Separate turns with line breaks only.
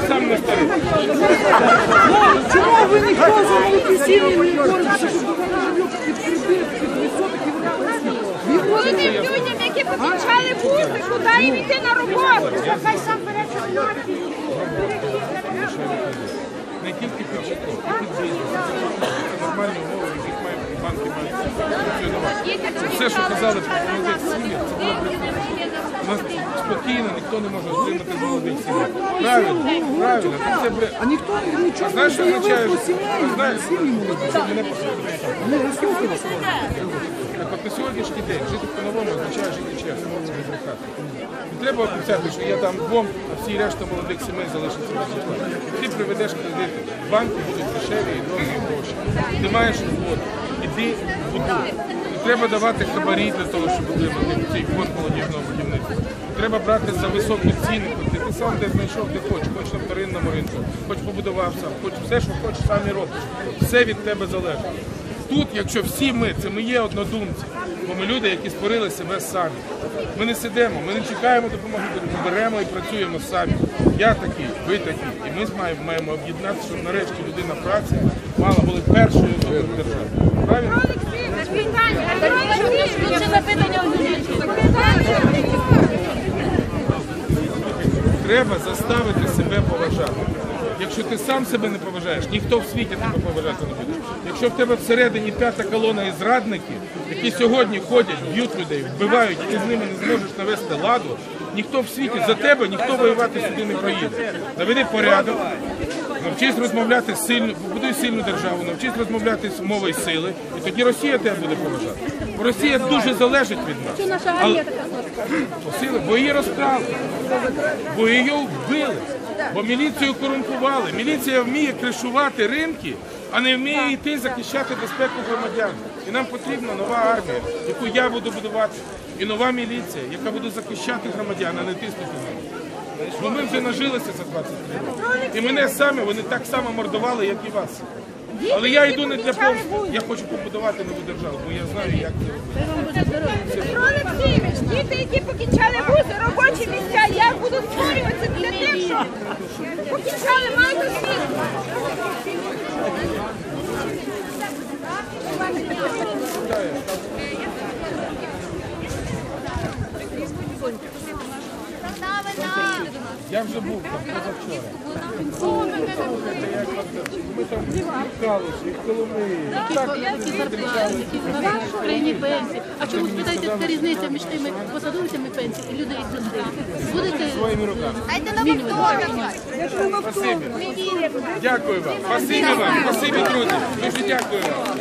чи сам не старий?
Чому ви ніхто за молоді сім'ї не боретеся, щоб допомогти людям під відсоток і вони пояснили?
Тим людям, які покінчали вузи, куди їм йти на роботу.
Хай сам бере цю
Не тільки під житло, і під бізнес. Це банки. Це все, що казали про молодих це було брехня. Спокійно ніхто не може отримати молодих сім'ях. Правильно, правильно, це бре.
А ніхто нічого не
що
заявив про сім'ї,
Знаєш,
сім'ї молоді.
мене. Так от на сьогоднішній день жити по-новому означає жити чесно, не треба обіцяти, що я дам двом, а всі решта молодих сімей залишаться без житла. Ти приведеш кредити, банки будуть дешеві і дорогі гроші. Ти маєш роботу, іди туди, треба давати хабарі для того, щоб отримати цей фонд молодіжного будівництва. Треба брати за високі ціни, де ти сам де знайшов, де хочеш, хоч на вторинному ринку, хоч побудував сам, хоч все, що хочеш, сам і робиш. Все від тебе залежить. Тут, якщо всі ми, це ми є однодумці, бо ми люди, які створили себе самі. Ми не сидимо, ми не чекаємо допомоги, ми беремо і працюємо самі. Я такий, ви такі. І ми маємо, маємо об'єднатися, щоб нарешті людина праці мала були першою особою в державі. Правильно? Треба заставити себе поважати. Якщо ти сам себе не поважаєш, ніхто в світі тебе поважати не буде. Якщо в тебе всередині п'ята колона і зрадники, які сьогодні ходять, б'ють людей, вбивають, і ти з ними не зможеш навести ладу, ніхто в світі за тебе, ніхто воювати сюди не проїде. Наведи порядок, навчись розмовляти сильно, побудуй сильну державу, навчись розмовляти з мовою сили, і тоді Росія тебе буде поважати. Бо Росія дуже залежить від нас.
Наша
Але-
армія така
бо її розкрали, бо її вбили, бо міліцію корумпували. Міліція вміє кришувати ринки, а не вміє йти захищати безпеку громадян. І нам потрібна нова армія, яку я буду будувати, і нова міліція, яка буде захищати громадян, а не тиснути на них. Бо ми вже нажилися за 23 роки. І мене саме вони так само мордували, як і вас. Але я йду не для помсти. Я хочу побудувати нову державу, бо я знаю, як це робити.
Петро Олексійович, діти, які покінчали вузи, робочі місця, як будуть створюватися для тих, що покінчали, мають освіту.
Я вже був там позавчора. Ми там спілкалися, і в Коломиї.
Які зарплати, які пенсії. А чому спитаєте, яка різниця між тими посадовцями пенсії і людей простих? Будете
своїми руками.
Дайте нам автограф.
Дякую вам. Спасибі вам. Спасибі, друзі. Дуже дякую вам.